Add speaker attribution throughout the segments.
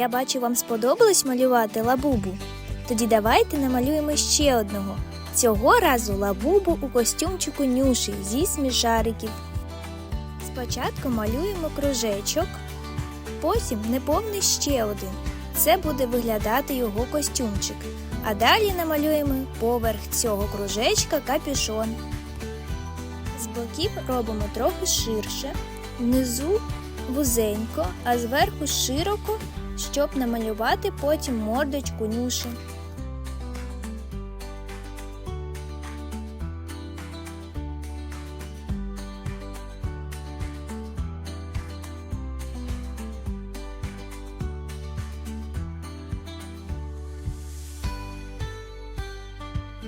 Speaker 1: Я бачу, вам сподобалось малювати лабубу. Тоді давайте намалюємо ще одного. Цього разу лабубу у костюмчику нюші зі смішариків. Спочатку малюємо кружечок, потім неповний ще один. Це буде виглядати його костюмчик. А далі намалюємо поверх цього кружечка капюшон. З боків робимо трохи ширше, внизу вузенько, а зверху широко, щоб намалювати потім мордочку нюші.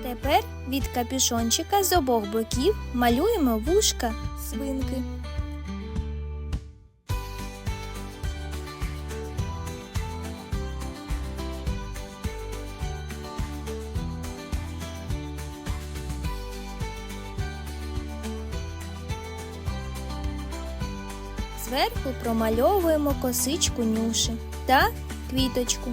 Speaker 1: Тепер від капюшончика з обох боків малюємо вушка свинки. Зверху промальовуємо косичку нюші та квіточку.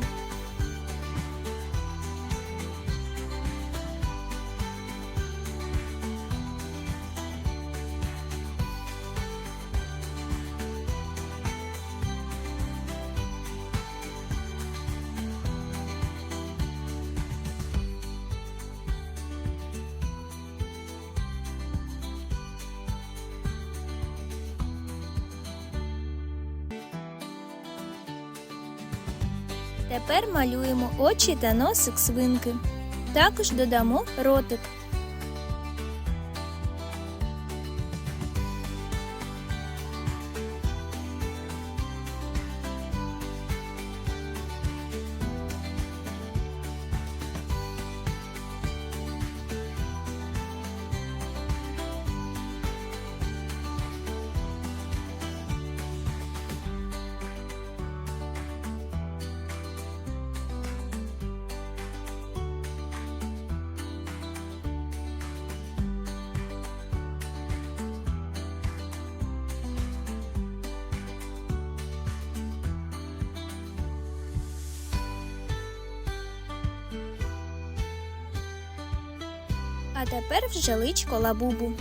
Speaker 1: Тепер малюємо очі та носик свинки. Також додамо ротик. А тепер вже личко лабубу.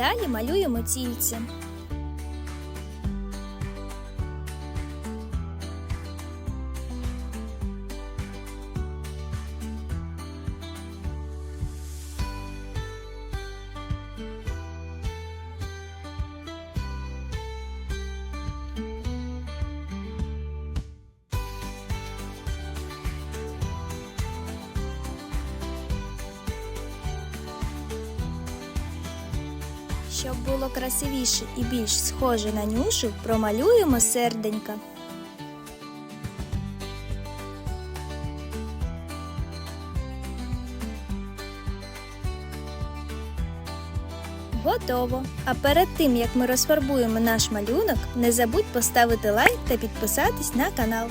Speaker 1: Далі малюємо тільце. Щоб було красивіше і більш схоже на нюшу, промалюємо серденька. Готово! А перед тим як ми розфарбуємо наш малюнок, не забудь поставити лайк та підписатись на канал.